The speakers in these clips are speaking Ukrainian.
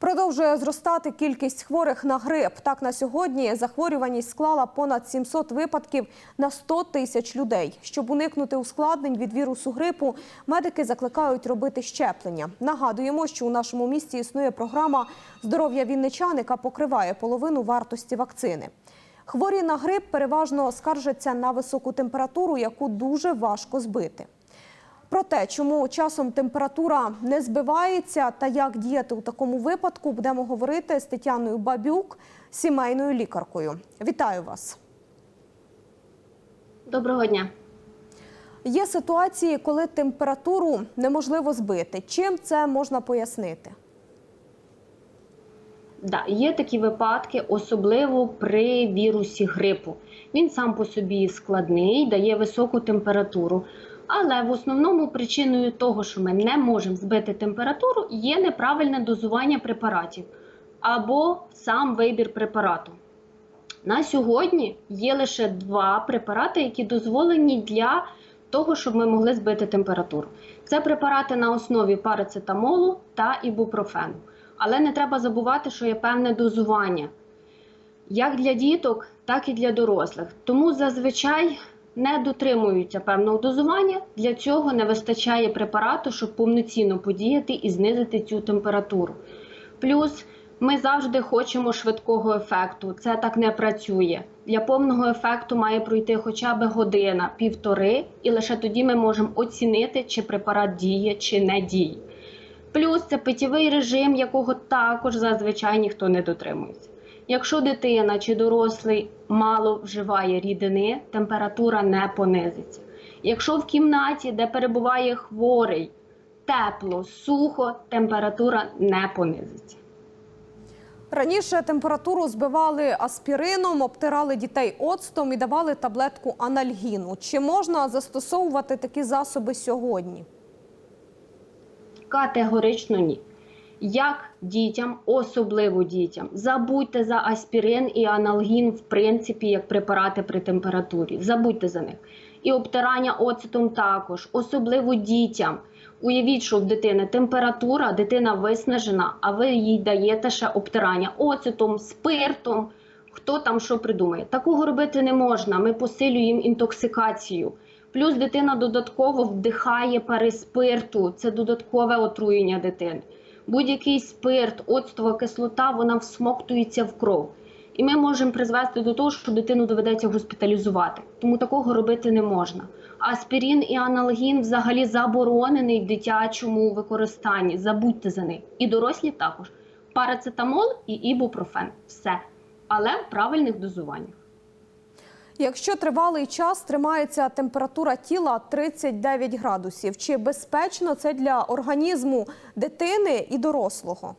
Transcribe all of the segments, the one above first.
Продовжує зростати кількість хворих на грип. Так на сьогодні захворюваність склала понад 700 випадків на 100 тисяч людей. Щоб уникнути ускладнень від вірусу грипу, медики закликають робити щеплення. Нагадуємо, що у нашому місті існує програма здоров'я вінничан, яка покриває половину вартості вакцини. Хворі на грип переважно скаржаться на високу температуру, яку дуже важко збити. Про те, чому часом температура не збивається та як діяти у такому випадку, будемо говорити з Тетяною Бабюк, сімейною лікаркою. Вітаю вас! Доброго дня. Є ситуації, коли температуру неможливо збити. Чим це можна пояснити? Да, є такі випадки, особливо при вірусі грипу. Він сам по собі складний, дає високу температуру. Але в основному причиною того, що ми не можемо збити температуру, є неправильне дозування препаратів або сам вибір препарату. На сьогодні є лише два препарати, які дозволені для того, щоб ми могли збити температуру. Це препарати на основі парацетамолу та ібупрофену. Але не треба забувати, що є певне дозування як для діток, так і для дорослих. Тому зазвичай не дотримуються певного дозування. Для цього не вистачає препарату, щоб повноцінно подіяти і знизити цю температуру. Плюс ми завжди хочемо швидкого ефекту. Це так не працює. Для повного ефекту має пройти хоча б година, півтори, і лише тоді ми можемо оцінити, чи препарат діє чи не діє. Плюс це питєвий режим, якого також зазвичай ніхто не дотримується. Якщо дитина чи дорослий мало вживає рідини, температура не понизиться. Якщо в кімнаті, де перебуває хворий, тепло, сухо, температура не понизиться. Раніше температуру збивали аспірином, обтирали дітей оцтом і давали таблетку анальгіну. Чи можна застосовувати такі засоби сьогодні? Категорично ні. Як дітям, особливо дітям, забудьте за аспірин і аналгін, в принципі, як препарати при температурі. Забудьте за них. І обтирання оцетом також, особливо дітям. Уявіть, що в дитини температура, дитина виснажена, а ви їй даєте ще обтирання оцетом, спиртом. Хто там що придумає? Такого робити не можна. Ми посилюємо інтоксикацію. Плюс дитина додатково вдихає пари спирту, це додаткове отруєння дитини. Будь-який спирт, оцтова кислота, вона всмоктується в кров. І ми можемо призвести до того, що дитину доведеться госпіталізувати. Тому такого робити не можна. Аспірин і аналгін взагалі заборонений в дитячому використанні. Забудьте за них. І дорослі також. Парацетамол і ібупрофен. Все. Але в правильних дозуваннях. Якщо тривалий час тримається температура тіла 39 градусів, чи безпечно це для організму дитини і дорослого?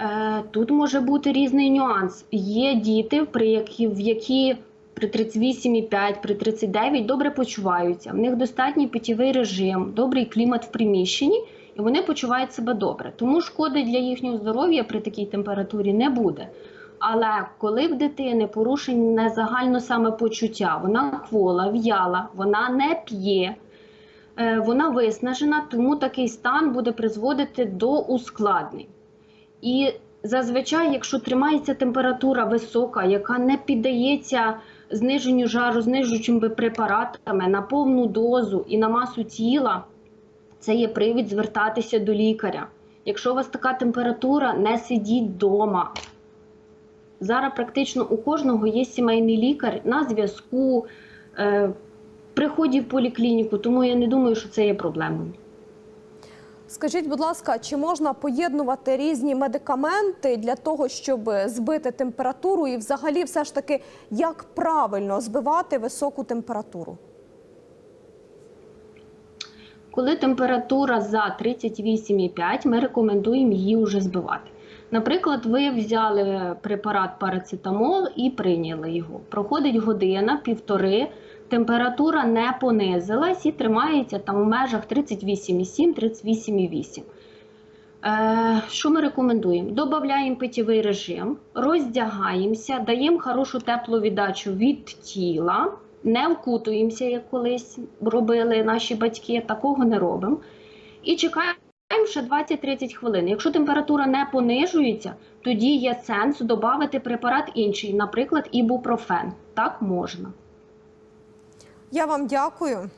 Е, Тут може бути різний нюанс. Є діти, при які, в які при 38,5, при 39 добре почуваються. В них достатній питєвий режим, добрий клімат в приміщенні, і вони почувають себе добре. Тому шкоди для їхнього здоров'я при такій температурі не буде. Але коли в дитини порушене загально самопочуття, вона квола, в'яла, вона не п'є, е, вона виснажена, тому такий стан буде призводити до ускладнень. І зазвичай, якщо тримається температура висока, яка не піддається зниженню жару, знижуючими препаратами на повну дозу і на масу тіла, це є привід звертатися до лікаря. Якщо у вас така температура, не сидіть вдома. Зараз практично у кожного є сімейний лікар на зв'язку, е, приході в поліклініку, тому я не думаю, що це є проблемою. Скажіть, будь ласка, чи можна поєднувати різні медикаменти для того, щоб збити температуру, і взагалі, все ж таки, як правильно збивати високу температуру? Коли температура за 38,5, ми рекомендуємо її вже збивати. Наприклад, ви взяли препарат парацетамол і прийняли його. Проходить година, півтори, температура не понизилась і тримається там у межах 38,7-38,8. Е, що ми рекомендуємо? Додаємо питєвий режим, роздягаємося, даємо хорошу теплу віддачу від тіла, не вкутуємося, як колись робили наші батьки, такого не робимо. І чекаємо. Ще 20-30 хвилин. Якщо температура не понижується, тоді є сенс додати препарат інший, наприклад, ібупрофен. Так можна. Я вам дякую.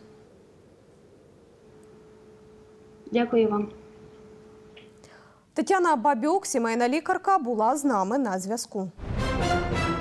Дякую вам. Тетяна Бабюк, сімейна лікарка, була з нами на зв'язку.